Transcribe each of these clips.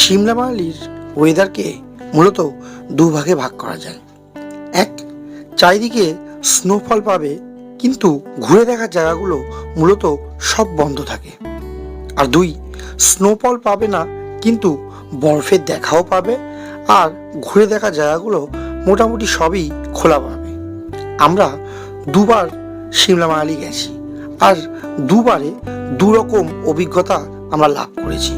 সিমলা মানালির ওয়েদারকে মূলত দুভাগে ভাগ করা যায়। এক, চারিদিকে স্নোফল পাবে, কিন্তু ঘুরে দেখার জায়গাগুলো মূলত সব বন্ধ থাকে। আর দুই স্নোফল পাবে না, কিন্তু বরফের দেখাও পাবে, আর ঘুরে দেখার জায়গাগুলো মোটামুটি সবই খোলা পাবে। আমরা দুবার সিমলা মানালি গেছি, আর দুবারে দুরকম অভিজ্ঞতা আমরা লাভ করেছি।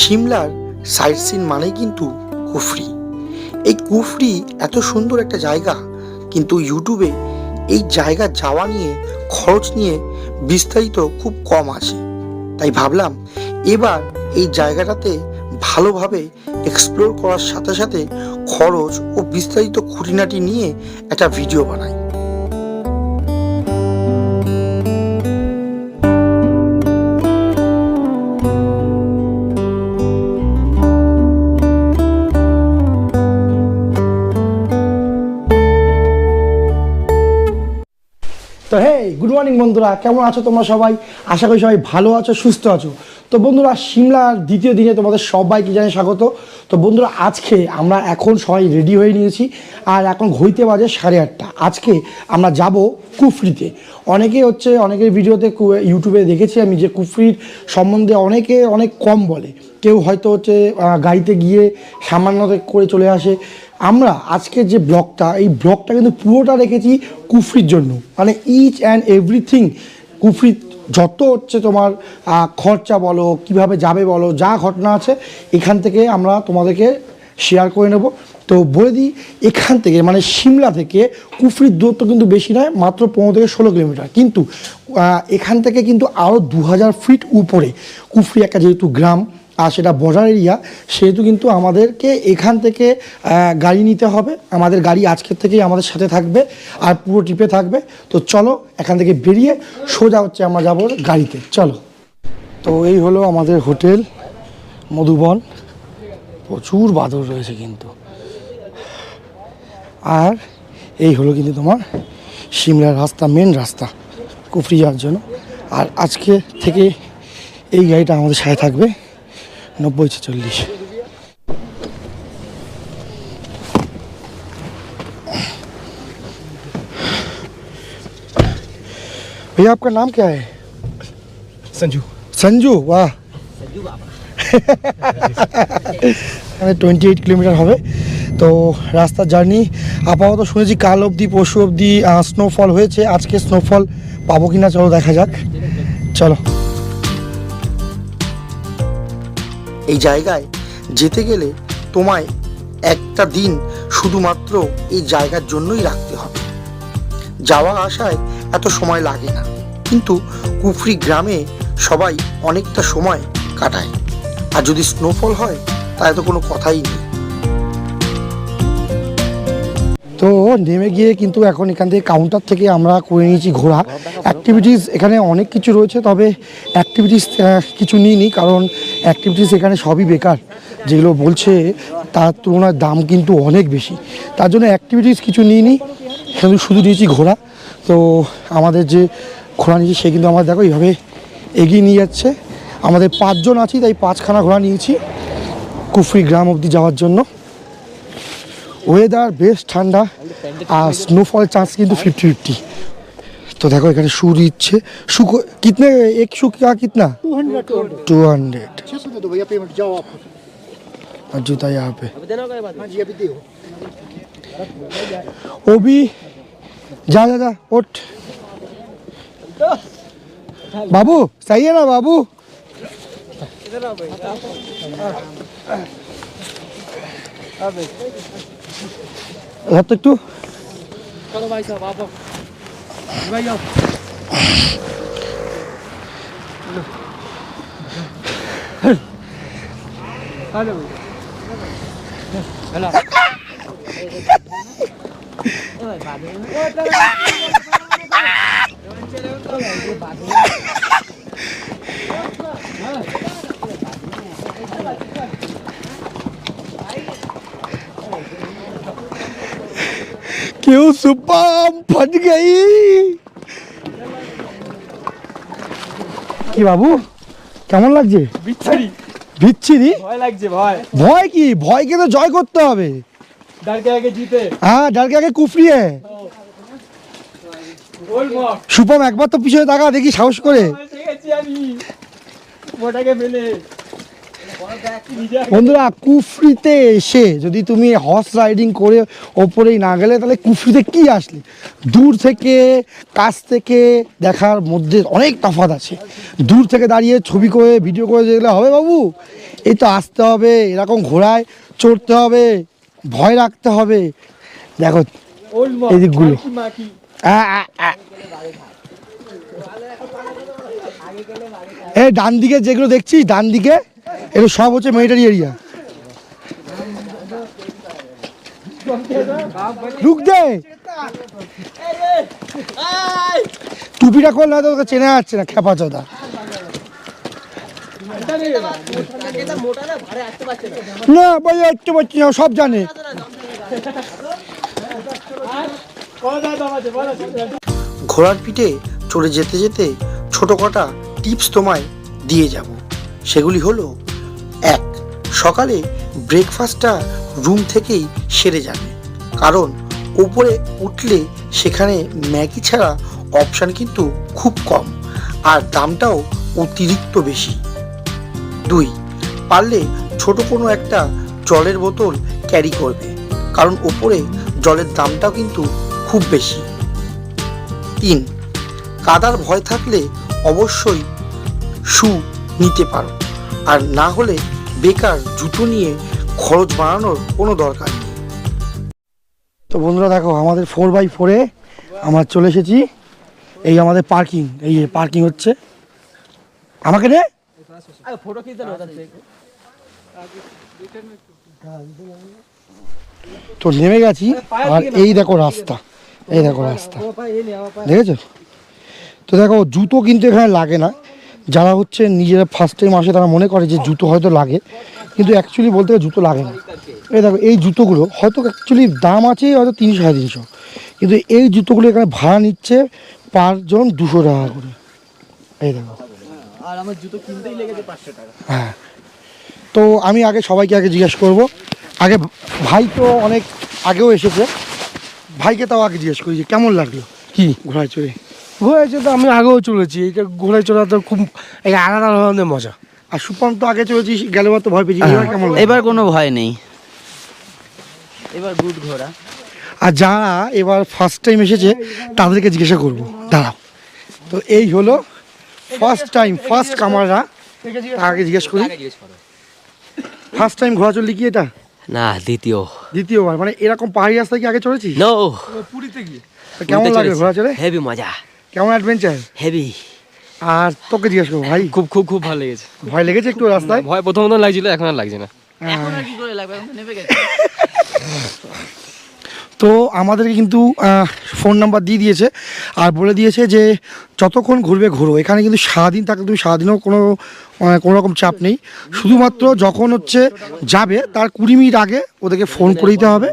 সিমলার সাইট সিন মানেই কিন্তু কুফরি। এই কুফরি এত সুন্দর একটা জায়গা, কিন্তু ইউটিউবে এই জায়গা যাওয়া নিয়ে, খরচ নিয়ে বিস্তারিত খুব কম আছে। তাই ভাবলাম এবার এই জায়গাটাতে ভালোভাবে এক্সপ্লোর করার সাথে সাথে খরচ ও বিস্তারিত খুঁটিনাটি নিয়ে একটা ভিডিও বানাই। গুড মর্নিং বন্ধুরা। কেমন আছো তোমরা সবাই? আশা করি সবাই ভালো আছো, সুস্থ আছো। তো বন্ধুরা, সিমলার দ্বিতীয় দিনে তোমাদের সবাইকে জানাই স্বাগত। তো বন্ধুরা, আজকে আমরা এখন সবাই রেডি হয়ে নিয়েছি। আর এখন ঘড়িতে বাজে সাড়ে আটটা। আজকে আমরা যাব কুফরিতে। অনেকে হচ্ছে, অনেকের ভিডিওতে ইউটিউবে দেখেছি আমি যে কুফরির সম্বন্ধে অনেকে অনেক কম বলে। কেউ হয়তো হচ্ছে গাড়িতে গিয়ে সামান্য করে চলে আসে। আমরা আজকের যে ব্লগটা, এই ব্লগটা কিন্তু পুরোটা রেখেছি কুফরির জন্য। মানে ইচ অ্যান্ড এভরিথিং কুফরি যত হচ্ছে তোমার খরচা বলো, কীভাবে যাবে বলো, যা ঘটনা আছে, এখান থেকে আমরা তোমাদেরকে শেয়ার করে নেব। তো বলে দিই, এখান থেকে মানে সিমলা থেকে কুফরির দূরত্ব কিন্তু বেশি নয়, মাত্র পনেরো থেকে ষোলো কিলোমিটার। কিন্তু এখান থেকে কিন্তু আরও দু হাজার ফিট উপরে কুফরি একটা যেহেতু গ্রাম আর সেটা বর্ডার এরিয়া সেহেতু কিন্তু আমাদেরকে এখান থেকে গাড়ি নিতে হবে। আমাদের গাড়ি আজকের থেকেই আমাদের সাথে থাকবে আর পুরো ট্রিপে থাকবে। তো চলো, এখান থেকে বেরিয়ে সোজা হচ্ছে আমরা যাব গাড়িতে। চলো। তো এই হলো আমাদের হোটেল মধুবন। প্রচুর বাদর রয়েছে কিন্তু। আর এই হলো কিন্তু তোমার সিমলার রাস্তা মেন রাস্তা, কুফরি যাওয়ার জন্য। আর আজকে থেকে এই গাড়িটা আমাদের সাথে থাকবে। नब्बे ছেচল্লিশ भैया आपका नाम क्या है संजू সঞ্জু বাহ এখানে টোয়েন্টি এইট কিলোমিটার হবে তো রাস্তার জার্নি আপাতত শুনেছি কাল অবধি পরশু অবধি স্নোফল হয়েছে আজকে স্নোফল পাবো কিনা চলো দেখা যাক চলো এই জায়গায় যেতে গেলে তোমায় একটা দিন শুধুমাত্র এই জায়গার জন্যই রাখতে হবে। যাওয়া আসায় এত সময় লাগে না, কিন্তু কুফরি গ্রামে সবাই অনেকটা সময় কাটায়। আর যদি স্নোফল হয়, তাহলে তো কোনো কথাই নেই। তো নেমে গিয়ে কিন্তু এখন এখান থেকে কাউন্টার থেকে আমরা করে নিয়েছি ঘোরা অ্যাক্টিভিটিস এখানে অনেক কিছু রয়েছে, তবে অ্যাক্টিভিটিস কিছু নিইনি, কারণ অ্যাক্টিভিটিস এখানে সবই বেকার, যেগুলো বলছে তার তুলনায় দাম কিন্তু অনেক বেশি। তার জন্য অ্যাক্টিভিটিস কিছু নিইনি, শুধু শুধু নিয়েছি ঘোরা তো আমাদের যে ঘোড়া নিয়েছি, সে কিন্তু আমার দেখো, এইভাবে এগিয়ে নিয়ে যাচ্ছে। আমাদের পাঁচজন আছি, তাই পাঁচখানা ঘোড়া নিয়েছি, কুফরি গ্রাম অবধি যাওয়ার জন্য। ওয়েদার বেশ ঠান্ডা, আর স্নোফল চান্স কিন্তু ফিফটি ফিফটি তো দেখো এখানে শু দিচ্ছে শু को- कितने एक शू का कितना टू हंड्रेड छः सौ दे दो भैया पेमेंट जाओ आप और जूता यहाँ पे वो भी जा जा जा उठ बाबू सही है ना बाबू इधर तक तू चलो भाई साहब आप Bay không? hello Alo. Ơi bà đứa. Ôi tao. क्यों सुपाम फट गई কি বাবু কেমন লাগছে बिच्छरी বিচ্ছিরি ভয় লাগছে ভয় ভয় কি ভয়কে তো জয় করতে হবে ডালকে আগে জিতে হ্যাঁ ডালকে আগে কুফরিয়ে ওই মক শুভম একবার তো পিছনে তাকা দেখি সাহস করে দেখেছি আমি মোটাকে ফেলে নিজে আগে- বন্ধুরা কুফরিতে এসে যদি তুমি হর্স রাইডিং করে ওপরেই না গেলে তাহলে কুফরিতে কি আসলে? দূর থেকে কাছ থেকে দেখার মধ্যে অনেক তফাৎ আছে। দূর থেকে দাঁড়িয়ে ছবি করে ভিডিও করে যেগুলো হবে বাবু? এই তো আসতে হবে এরকম ঘোড়ায় চড়তে হবে ভয় রাখতে হবে। দেখো এই দিকগুলো। এই ডান দিকে যেগুলো দেখছিস ডান দিকে এগুলো সব হচ্ছে মিলিটারি এরিয়া রুক দে। টুপিটা করলে হয়তো তোকে চেনা যাচ্ছে না খেপা চোদা। না ভাই আসতে পারছি না সব জানে। ঘোড়ার পিঠে চড়ে যেতে যেতে ছোট কটা টিপস তোমায় দিয়ে যাব। সেগুলি হলো এক, সকালে ব্রেকফাস্টটা রুম থেকেই সেরে যাবে কারণ ওপরে উঠলে সেখানে ম্যাগি ছাড়া অপশান কিন্তু খুব কম, আর দামটাও অতিরিক্ত বেশি। দুই, পারলে ছোট কোনো একটা জলের বোতল ক্যারি করবে, কারণ ওপরে জলের দামটাও কিন্তু খুব বেশি। তিন, কাদার ভয় থাকলে অবশ্যই শু নিতে পারো, আর না হলে বেকার জুতো নিয়ে খরচ বাড়ানোর কোনো দরকার নেই। তো বন্ধুরা দেখো আমাদের ফোর বাই ফোরে আমরা চলে এসেছি। এই আমাদের পার্কিং এই যে পার্কিং হচ্ছে। আমাকে না তো নেমে গেছি আর এই দেখো রাস্তা এই দেখো রাস্তা। দেখেছ? তো দেখো জুতো কিন্তু এখানে লাগে না। যারা হচ্ছে নিজেরা ফার্স্ট টাইম আসে তারা মনে করে যে জুতো হয়তো লাগে কিন্তু অ্যাকচুয়ালি বলতে গেলে জুতো লাগে না। এই দেখো এই জুতোগুলো হয়তো অ্যাকচুয়ালি দাম আছে হয়তো তিনশো সাড়ে তিনশো কিন্তু এই জুতোগুলো এখানে ভাড়া নিচ্ছে পাঁচজন দুশো টাকা করে। এই দেখো। আর আমার জুতো কিনতেই লেগেছে পাঁচশো টাকা। হ্যাঁ। তো আমি আগে সবাইকে আগে জিজ্ঞেস করব। আগে ভাই তো অনেক আগেও এসেছে। ভাইকে তাও আগে জিজ্ঞেস করি যে কেমন লাগল কি? ঘোড়ায় চড়ে? ঘোড়ায় তো আমি আগেও চলেছি। এটা ঘোড়ায় চড়া তো খুব আলাদা ধরনের মজা। আর সুপম তো আগে চলেছিস গেলেবার তো ভয় পেয়েছি এবার কেমন এবার কোনো ভয় নেই। এবার গুড ঘোড়া। আর যারা এবার ফার্স্ট টাইম এসেছে তাদেরকে জিজ্ঞাসা করব। দাঁড়াও। তো এই হলো ফার্স্ট টাইম ফার্স্ট কামাররা। আগে জিজ্ঞেস করি। ফার্স্ট টাইম ঘোড়া চললি কি এটা? না দ্বিতীয়। দ্বিতীয়বার। মানে এরকম পাহাড়ি রাস্তায় কি আগে চড়েছিস? নো তো কেমন লাগে ঘোড়া চড়ে? হেভি মজা। কেমন অ্যাডভেঞ্চার হেভি আর তোকে জিজ্ঞেস করব ভাই। খুব খুব খুব ভালো লেগেছে। ভয় লেগেছে একটু রাস্তায়? ভয় প্রথম প্রথম লাগছিল এখন আর লাগছে না। এখন আর কি করে লাগবে? এখন নেমে গেছে। তো আমাদেরকে কিন্তু ফোন নাম্বার দিয়ে দিয়েছে আর বলে দিয়েছে যে যতক্ষণ ঘুরবে ঘুরো। এখানে কিন্তু সারাদিন থাকলে তুমি সারাদিনও কোনো কোনো রকম চাপ নেই। শুধুমাত্র যখন হচ্ছে যাবে, তার কুড়ি মিনিট আগে ওদেরকে ফোন করে দিতে হবে।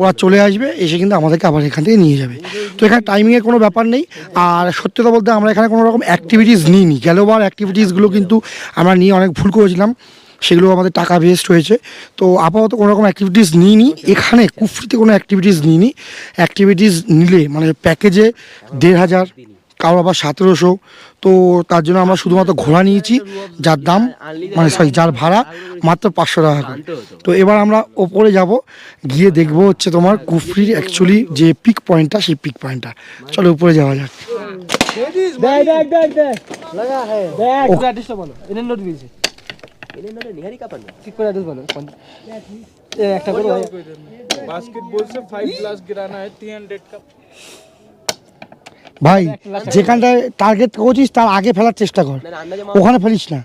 ওরা চলে আসবে, এসে কিন্তু আমাদেরকে আবার এখান থেকে নিয়ে যাবে। তো এখানে টাইমিংয়ের কোনো ব্যাপার নেই। আর সত্যি বলতে আমরা এখানে কোনো রকম অ্যাক্টিভিটিস নিইনি। গেলোবার অ্যাক্টিভিটিসগুলো কিন্তু আমরা নিয়ে অনেক ভুল করেছিলাম। সেগুলো আমাদের টাকা ওয়েস্ট হয়েছে। তো আপাতত কোনো রকম অ্যাক্টিভিটিস নিইনি। এখানে কুফরিতে কোনো অ্যাক্টিভিটিস নিইনি। অ্যাক্টিভিটিস নিলে মানে প্যাকেজে দেড় হাজার কারও আবার সতেরোশো। তো তার জন্য আমরা শুধুমাত্র ঘোড়া নিয়েছি যার দাম মানে সরি যার ভাড়া মাত্র পাঁচশো টাকা করে। তো এবার আমরা ওপরে যাব গিয়ে দেখব হচ্ছে তোমার কুফরির অ্যাকচুয়ালি যে পিক পয়েন্টটা সেই পিক পয়েন্টটা চলো উপরে যাওয়া যাক। ভাই যেখানটায় টার্গেট করছিস তার আগে ফেলার চেষ্টা কর। ওখানে ফেলিস না।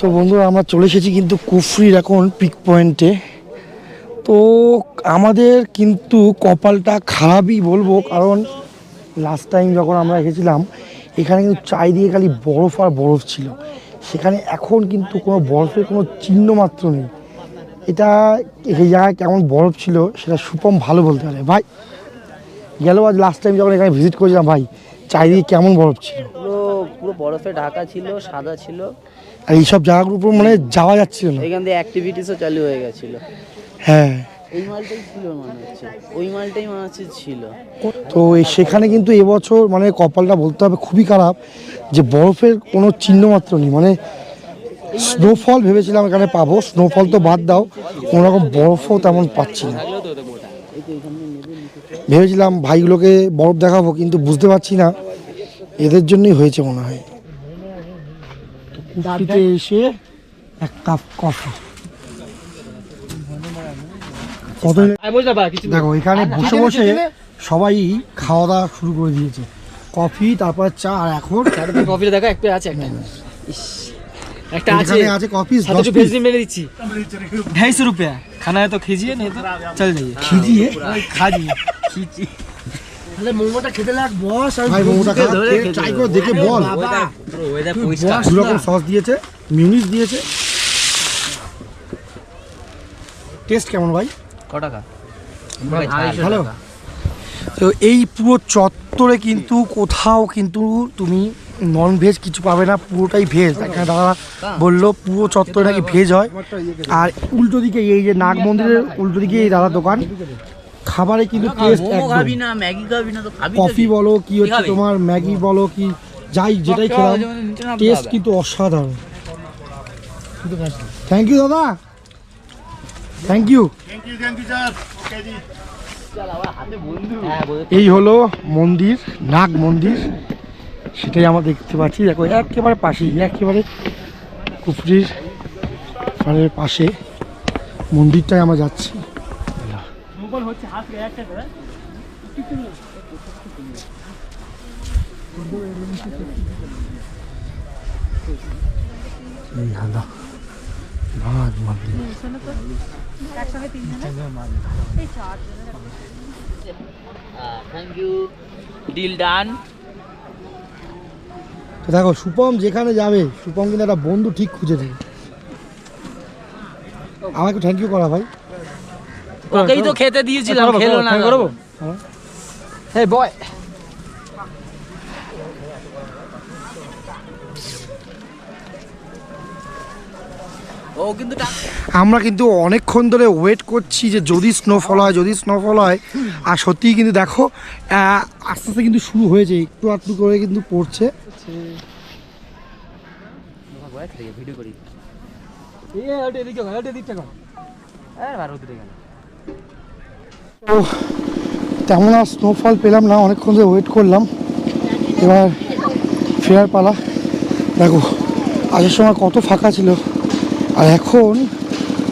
তো বন্ধু আমরা চলে এসেছি কিন্তু কুফরির এখন পিক পয়েন্টে তো আমাদের কিন্তু কপালটা খারাপই বলব কারণ লাস্ট টাইম যখন আমরা এসেছিলাম এখানে কিন্তু চারিদিকে খালি বরফ আর বরফ ছিল। সেখানে এখন কিন্তু কোনো বরফের কোনো চিহ্ন মাত্র নেই। এটা এই জায়গায় কেমন বরফ ছিল সেটা সুপম ভালো বলতে পারে। ভাই গেল আজ লাস্ট টাইম যখন এখানে ভিজিট করেছিলাম ভাই চারিদিকে কেমন বরফ ছিল? পুরো বরফে ঢাকা ছিল সাদা ছিল। আর এইসব জায়গাগুলোর উপর মানে যাওয়া যাচ্ছিল না। এখান দিয়ে অ্যাক্টিভিটিসও চালু হয়ে গেছিল। হ্যাঁ। এই মালটাই ছিল মনে হচ্ছে। ওই মালটাই মনে হচ্ছে ছিল। তো সেখানে কিন্তু এবছর মানে কপালটা বলতে হবে খুবই খারাপ যে বরফের কোনো চিহ্ন মাত্র নেই। মানে স্নোফল ভেবেছিলাম এখানে পাবো স্নোফল তো বাদ দাও কোনো রকম বরফও তেমন পাচ্ছি না। ভেবেছিলাম ভাইগুলোকে বরফ দেখাবো কিন্তু বুঝতে পারছি না এদের জন্যই হয়েছে মনে হয়। এসে এক কাপ কফি কত দেখো এখানে বসে বসে সবাই খাওয়া দাওয়া শুরু করে দিয়েছে কফি তারপর চা আর এখন কফিটা দেখা একটা আছে একটা ইস, একটা আছে এখানে আছে কফি সাথে দশ একটু পিস भेज मेरे दीची ढाई सौ रुपया खाना है तो खींचिए नहीं तो चल जाइए খিজিয়ে खा जाइए তাহলে মোমোটা খেতে লাগ বস ভাই মোমোটা খা ট্রাই করে দেখে বল দু রকম সস দিয়েছে মিউনিস দিয়েছে টেস্ট কেমন ভাই ক টাকা ভালো। তো এই পুরো চত্বরে কিন্তু কোথাও কিন্তু তুমি নন ভেজ কিছু পাবে না পুরোটাই ভেজ এখানে দাদা বলল পুরো চত্বরে নাকি ভেজ হয়। আর উল্টো দিকে এই যে নাগ মন্দিরের উল্টো দিকে এই দাদা দোকান খাবারে কিন্তু টেস্ট খাবি কফি বলো কি হচ্ছে তোমার ম্যাগি বলো কি যাই যেটাই খেলাম টেস্ট কিন্তু অসাধারণ। থ্যাংক ইউ দাদা। থ্যাংক ইউ এই হলো মন্দির নাগ মন্দির। সেটাই আমরা দেখতে পাচ্ছি। দেখো একেবারে পাশেই একেবারে কুফরির পাড়ের পাশে মন্দিরটায় আমরা যাচ্ছি। এই হলো ভাগ দেখো সুপম যেখানে যাবে সুপম কিন্তু একটা বন্ধু ঠিক খুঁজে দেবে আমাকে থ্যাংক ইউ করা ভাই। তো খেতে দিয়েছিলাম খেলো না করব হ্যাঁ। বয় আমরা কিন্তু অনেকক্ষণ ধরে ওয়েট করছি যে যদি স্নোফল হয়, যদি স্নোফল হয়, আর সত্যিই কিন্তু দেখো আস্তে আস্তে কিন্তু শুরু হয়েছে, একটু আধটু করে কিন্তু পড়ছে। তেমন আর স্নোফল পেলাম না, অনেকক্ষণ ধরে ওয়েট করলাম। এবার ফেরার পালা। দেখো আগের সময় কত ফাঁকা ছিল। আর এখন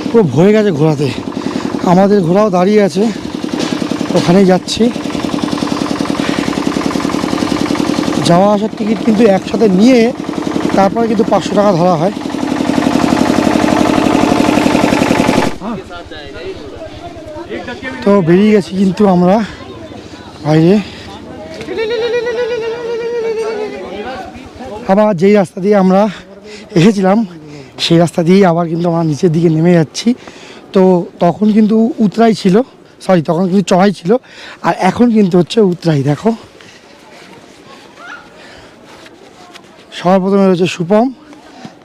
পুরো ভরে গেছে ঘোড়াতে। আমাদের ঘোড়াও দাঁড়িয়ে আছে। ওখানেই যাচ্ছি। যাওয়া আসার টিকিট কিন্তু একসাথে নিয়ে তারপরে কিন্তু পাঁচশো টাকা ধরা হয়। তো বেরিয়ে গেছি কিন্তু আমরা বাইরে। আবার যেই রাস্তা দিয়ে আমরা এসেছিলাম সেই রাস্তা দিয়েই আবার কিন্তু আমরা নিচের দিকে নেমে যাচ্ছি। তো তখন কিন্তু উতরাই ছিল সরি তখন কিন্তু চড়াই ছিল, আর এখন কিন্তু হচ্ছে উতরাই, দেখো। সবার প্রথমে রয়েছে সুপম,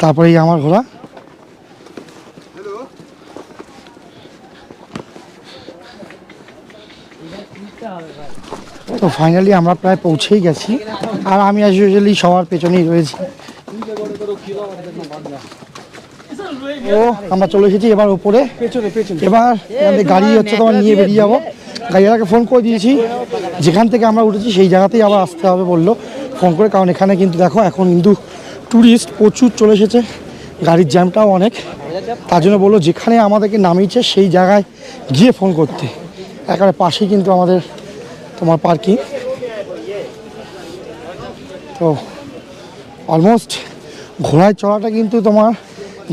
তারপরেই আমার ঘোড়া। তো ফাইনালি আমরা প্রায় পৌঁছেই গেছি, আর আমি ইউজুয়ালি সবার পেছনেই রয়েছি। ও আমরা চলে এসেছি এবার উপরে এবার গাড়ি হচ্ছে তোমার নিয়ে বেরিয়ে যাব গাড়িওয়ালাকে ফোন করে দিয়েছি যেখান থেকে আমরা উঠেছি সেই জায়গাতেই আবার আসতে হবে বলল ফোন করে কারণ এখানে কিন্তু দেখো এখন কিন্তু ট্যুরিস্ট প্রচুর চলে এসেছে গাড়ির জ্যামটাও অনেক তার জন্য বলল যেখানে আমাদেরকে নামিয়েছে সেই জায়গায় গিয়ে ফোন করতে একেবারে পাশেই কিন্তু আমাদের তোমার পার্কিং তো অলমোস্ট ঘোড়ায় চড়াটা কিন্তু তোমার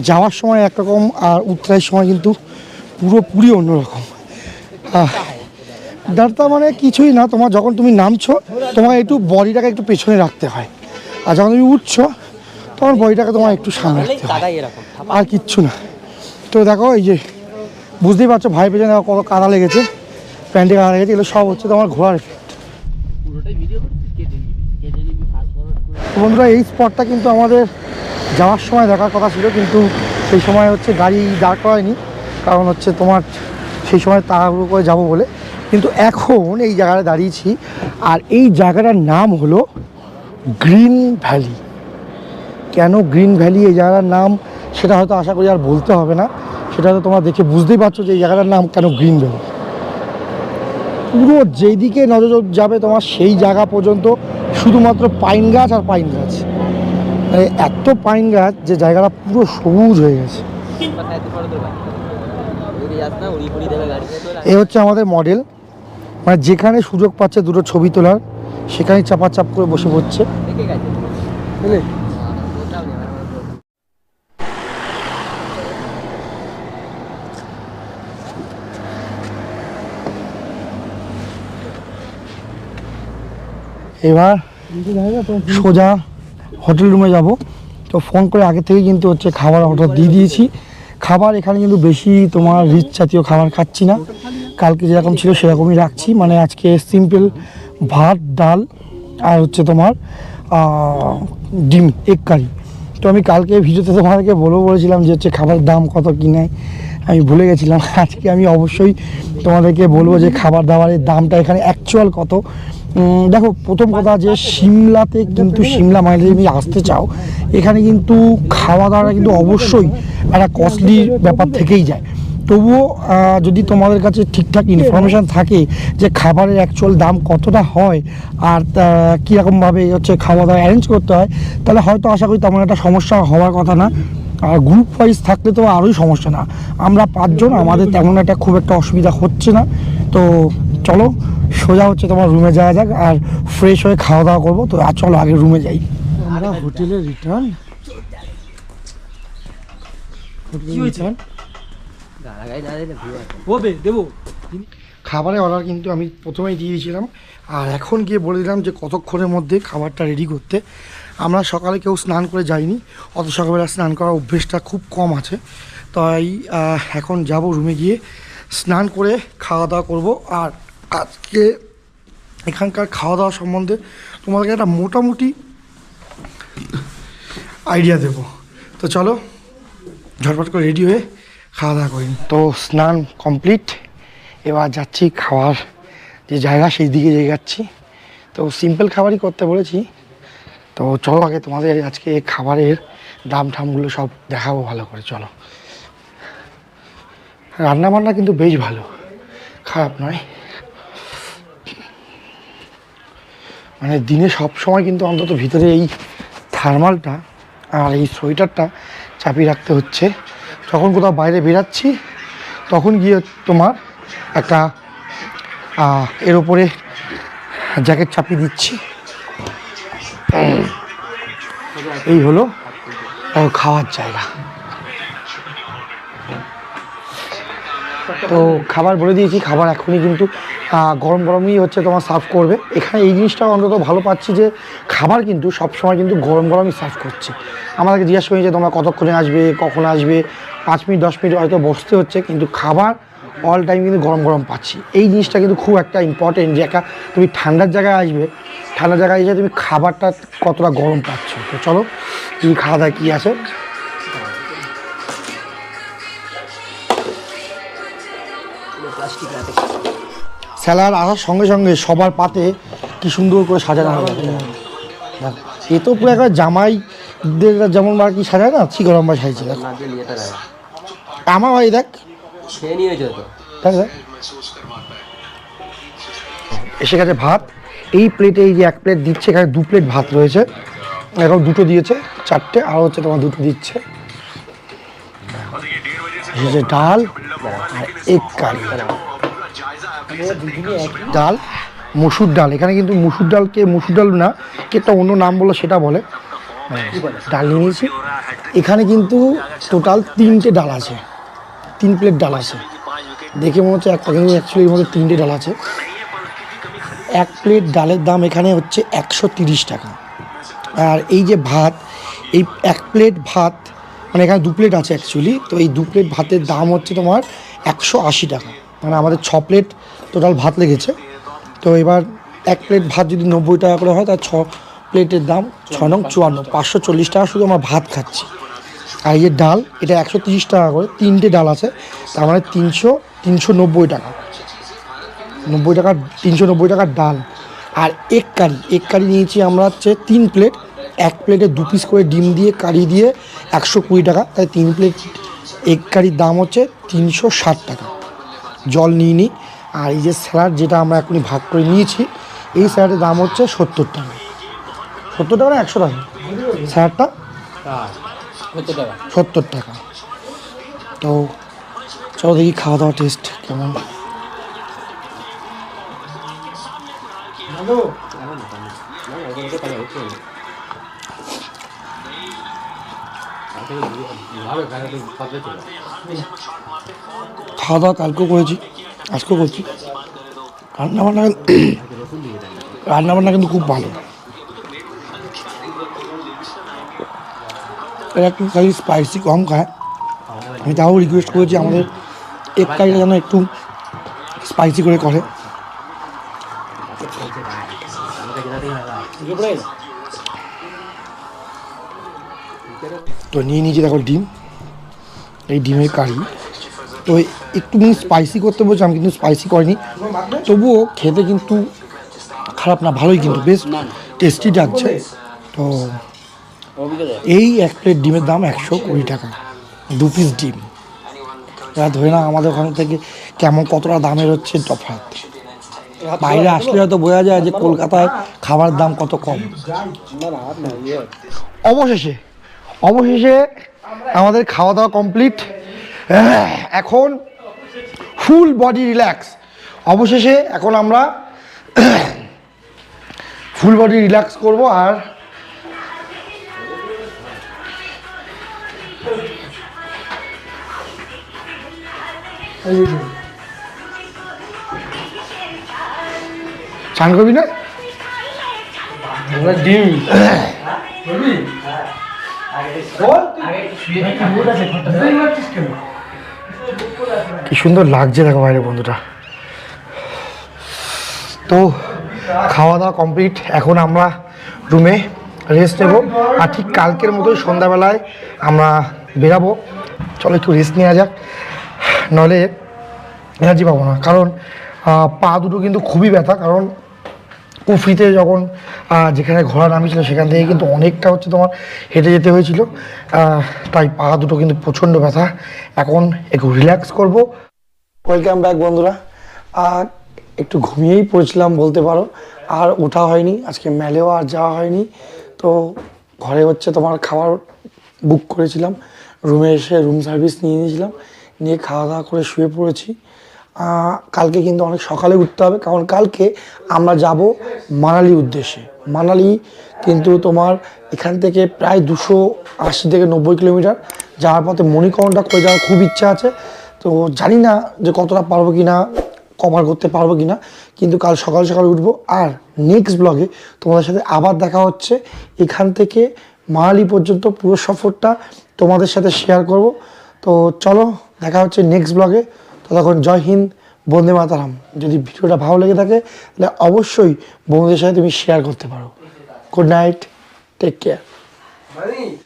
যাওয়ার সময় একরকম আর উত্তরায়ের সময় কিন্তু পুরোপুরি অন্যরকম। ডারটা মানে কিছুই না তোমার যখন তুমি নামছো তোমার একটু বডিটাকে একটু পেছনে রাখতে হয়। আর যখন তুমি উঠছো তখন বডিটাকে তোমার একটু সামনে রাখতে হয়। আর কিচ্ছু না। তো দেখো এই যে বুঝতেই পারছ ভাই পেছনে কত কাদা লেগেছে। প্যান্টে কাদা লেগেছে এগুলো সব হচ্ছে তোমার করে। বন্ধুরা এই স্পটটা কিন্তু আমাদের যাওয়ার সময় দেখার কথা ছিল, কিন্তু সেই সময় হচ্ছে গাড়ি দাঁড় করায়নি। কারণ হচ্ছে তোমার সেই সময় তাড়াহুড়ো করে যাব বলে। কিন্তু এখন এই জায়গাটা দাঁড়িয়েছি, আর এই জায়গাটার নাম হলো গ্রিন ভ্যালি। কেন গ্রিন ভ্যালি এই জায়গাটার নাম, সেটা হয়তো আশা করি আর বলতে হবে না। সেটা হয়তো তোমরা দেখে বুঝতেই পারছ যে এই জায়গাটার নাম কেন গ্রিন ভ্যালি। পুরো যেদিকে নজর যাবে তোমার, সেই জায়গা পর্যন্ত শুধুমাত্র পাইন গাছ আর পাইন গাছ। এত পাইন গাছ যে জায়গাটা পুরো সবুজ হয়ে গেছে। এ হচ্ছে আমাদের মডেল মানে যেখানে সুযোগ পাচ্ছে দুটো ছবি তোলার, সেখানেই চাপা চাপ করে বসে পড়ছে। এবার সোজা হোটেল রুমে যাব। তো ফোন করে আগে থেকে কিন্তু হচ্ছে খাবার অর্ডার দিয়ে দিয়েছি। খাবার এখানে কিন্তু বেশি তোমার রিচ জাতীয় খাবার খাচ্ছি না। কালকে যেরকম ছিল সেরকমই রাখছি। মানে আজকে সিম্পল ভাত, ডাল আর হচ্ছে তোমার ডিম এগ কারি তো আমি কালকে ভিডিওতে তোমাদেরকে বলেও বলেছিলাম যে হচ্ছে খাবারের দাম কত, কি নেয় আমি ভুলে গেছিলাম। আজকে আমি অবশ্যই তোমাদেরকে বলব যে খাবার দাবারের দামটা এখানে অ্যাকচুয়াল কত। দেখো, প্রথম কথা যে সিমলাতে কিন্তু সিমলা মাইলে যদি আসতে চাও, এখানে কিন্তু খাওয়া দাওয়াটা কিন্তু অবশ্যই একটা কস্টলি ব্যাপার থেকেই যায়। তবুও যদি তোমাদের কাছে ঠিকঠাক ইনফরমেশান থাকে যে খাবারের অ্যাকচুয়াল দাম কতটা হয় আর কীরকমভাবে হচ্ছে খাওয়া দাওয়া অ্যারেঞ্জ করতে হয়, তাহলে হয়তো আশা করি তেমন একটা সমস্যা হওয়ার কথা না। আর গ্রুপ ওয়াইজ থাকলে তো আরোই সমস্যা না। আমরা পাঁচজন, আমাদের তেমন একটা খুব একটা অসুবিধা হচ্ছে না। তো চলো সোজা হচ্ছে তোমার রুমে যাওয়া যাক আর ফ্রেশ হয়ে খাওয়া দাওয়া করব। তো আর চলো আগে রুমে যাই। আমরা হোটেলে রিটার্ন খাবারের অর্ডার কিন্তু আমি প্রথমেই দিয়ে দিয়েছিলাম। আর এখন গিয়ে বলে দিলাম যে কতক্ষণের মধ্যে খাবারটা রেডি করতে। আমরা সকালে কেউ স্নান করে যাইনি। অত সকালবেলা স্নান করার অভ্যেসটা খুব কম আছে। তাই এখন যাব রুমে গিয়ে স্নান করে খাওয়া দাওয়া করব। আর আজকে এখানকার খাওয়া দাওয়া সম্বন্ধে তোমাদেরকে একটা মোটামুটি আইডিয়া দেবো। তো চলো, ঝটপট করে রেডি হয়ে খাওয়া দাওয়া করি। তো স্নান কমপ্লিট এবার যাচ্ছি খাওয়ার যে জায়গা, সেই দিকে যে যাচ্ছি। তো সিম্পল খাবারই করতে বলেছি। তো চলো আগে তোমাদের আজকে খাবারের দাম ঠামগুলো সব দেখাবো ভালো করে, চলো। রান্না বান্না কিন্তু বেশ ভালো, খারাপ নয়। মানে দিনে সব সময় কিন্তু অন্তত ভিতরে এই থার্মালটা আর এই সোয়েটারটা চাপিয়ে রাখতে হচ্ছে। যখন কোথাও বাইরে বেরাচ্ছি, তখন গিয়ে তোমার একটা এর ওপরে জ্যাকেট চাপিয়ে দিচ্ছি। এই হলো খাওয়ার জায়গা। তো খাবার বলে দিয়েছি, খাবার এখনই কিন্তু গরম গরমই হচ্ছে তোমার সার্ভ করবে। এখানে এই জিনিসটা অন্তত ভালো পাচ্ছি যে, খাবার কিন্তু সবসময় কিন্তু গরম গরমই সার্ভ করছে। আমাদেরকে জিজ্ঞাসা করি যে, তোমরা কতক্ষণে আসবে, কখন আসবে? পাঁচ মিনিট, দশ মিনিট হয়তো বসতে হচ্ছে, কিন্তু খাবার অল টাইম কিন্তু গরম গরম পাচ্ছি। এই জিনিসটা কিন্তু খুব একটা ইম্পর্টেন্ট যে, একটা তুমি ঠান্ডার জায়গায় আসবে, ঠান্ডার জায়গায় এসে তুমি খাবারটা কতটা গরম পাচ্ছ। তো চলো, তুমি খাওয়া দাওয়া কী আছে? স্যালাড আসার সঙ্গে সঙ্গে সবার পাতে কি সুন্দর করে সাজানো হবে দেখো এ তো পুরো একবার জামাইদের যেমন আর কি সাজায় না ঠিক গরম সাজাইছে দেখো। আমার ভাই দেখ। এসে গেছে ভাত। এই প্লেটে এই যে এক প্লেট দিচ্ছে এখানে দু প্লেট ভাত রয়েছে। এখন দুটো দিয়েছে চারটে আর হচ্ছে তোমার দুটো দিচ্ছে। ডাল আর এক কারি। ডাল? মসুর ডাল। এখানে কিন্তু মসুর ডালকে মসুর ডাল না কি একটা অন্য নাম বলল সেটা বলে। ডাল নিয়ে নিয়েছি। এখানে কিন্তু টোটাল তিনটে ডাল আছে। তিন প্লেট ডাল আছে। দেখে মনে হচ্ছে একটা কিন্তু অ্যাকচুয়ালি এর মধ্যে তিনটে ডাল আছে। এক প্লেট ডালের দাম এখানে হচ্ছে একশো তিরিশ টাকা। আর এই যে ভাত এই এক প্লেট ভাত মানে এখানে দু প্লেট আছে অ্যাকচুয়ালি তো এই দু প্লেট ভাতের দাম হচ্ছে তোমার একশো আশি টাকা। মানে আমাদের ছ প্লেট টোটাল ভাত লেগেছে। তো এবার এক প্লেট ভাত যদি নব্বই টাকা করে হয়, তার ছ প্লেটের দাম ছ নং চুয়ান্ন। পাঁচশো চল্লিশ টাকা শুধু আমরা ভাত খাচ্ছি। আর এই ডাল, এটা একশো তিরিশ টাকা করে, তিনটে ডাল আছে। তার মানে তিনশো তিনশো নব্বই টাকা। নব্বই টাকা, তিনশো নব্বই টাকার ডাল। আর এক কারি এক কারি নিয়েছি আমরা হচ্ছে তিন প্লেট এক প্লেটে দু পিস করে ডিম দিয়ে, কারি দিয়ে একশো কুড়ি টাকা। তাই তিন প্লেট এক কারির দাম হচ্ছে তিনশো ষাট টাকা। জল নিয়ে নিই আর এই যে স্যালাড যেটা আমরা এখনই ভাগ করে নিয়েছি, এই স্যালাডের দাম হচ্ছে সত্তর টাকা। সত্তর টাকা না একশো টাকা? স্যালাডটা? সত্তর টাকা। তো চলো দেখি খাওয়া দাওয়া টেস্ট কেমন। খাওয়া দাওয়া কালকেও করেছি আজকেও করছি। রান্নাবান্না রান্নাবান্না কিন্তু খুব ভালো। এরা একটু খালি স্পাইসি কম খায়। আমি তাও রিকোয়েস্ট করেছি আমাদের এক কারিটা যেন একটু স্পাইসি করে করে। তো নিয়ে নিয়েছি দেখো ডিম। এই ডিমের কারি। তো একটু স্পাইসি করতে বলছিলাম, কিন্তু স্পাইসি করেনি। তবুও খেতে কিন্তু খারাপ না, ভালোই কিন্তু, বেশ টেস্টি লাগছে। তো এই এক প্লেট ডিমের দাম একশো কুড়ি টাকা। দু পিস ডিম। এরা ধরে না আমাদের ওখান থেকে কেমন কতটা দামের হচ্ছে তফাৎ। বাইরে আসলে হয়তো বোঝা যায় যে কলকাতায় খাবার দাম কত কম। অবশেষে অবশেষে আমাদের খাওয়া দাওয়া কমপ্লিট এখন ফুল বডি রিল্যাক্স অবশেষে এখন আমরা ফুল বডি রিল্যাক্স করব আর চান করবি না? ডিম। কি সুন্দর লাগছে দেখো বাইরে বন্ধুটা তো খাওয়া দাওয়া কমপ্লিট এখন আমরা রুমে রেস্ট নেব। আর ঠিক কালকের মতোই সন্ধ্যাবেলায় আমরা বেরাবো। চলো একটু রেস্ট নেওয়া যাক। নলে এনার্জি পাবো না। কারণ পা দুটো কিন্তু খুবই ব্যথা। কারণ কুফরিতে যখন যেখানে ঘোড়া নামিয়েছিল, সেখান থেকে কিন্তু অনেকটা হচ্ছে তোমার হেঁটে যেতে হয়েছিল। তাই পা দুটো কিন্তু প্রচণ্ড ব্যথা। এখন একটু রিল্যাক্স করব। ওয়েলকাম ব্যাক বন্ধুরা। একটু ঘুমিয়েই পড়েছিলাম বলতে পারো। আর ওঠা হয়নি, আজকে মেলেও আর যাওয়া হয়নি। তো ঘরে হচ্ছে তোমার খাবার বুক করেছিলাম। রুমে এসে রুম সার্ভিস নিয়ে নিয়েছিলাম। নিয়ে খাওয়া দাওয়া করে শুয়ে পড়েছি। কালকে কিন্তু অনেক সকালে উঠতে হবে, কারণ কালকে আমরা যাব মানালি উদ্দেশ্যে। মানালি কিন্তু তোমার এখান থেকে প্রায় দুশো আশি থেকে নব্বই কিলোমিটার। যাওয়ার পথে মণিকরণটা করে যাওয়ার খুব ইচ্ছা আছে। তো জানি না যে কতটা পারব কি না কভার করতে পারব কি না কিন্তু কাল সকাল সকাল উঠবো। আর নেক্সট ব্লগে তোমাদের সাথে আবার দেখা হচ্ছে। এখান থেকে মানালি পর্যন্ত পুরো সফরটা তোমাদের সাথে শেয়ার করব। তো চলো, দেখা হচ্ছে নেক্সট ব্লগে ততক্ষণ জয় হিন্দ, বন্দে মাতারাম। যদি ভিডিওটা ভালো লেগে থাকে, তাহলে অবশ্যই বন্ধুদের সাথে তুমি শেয়ার করতে পারো। Good night take care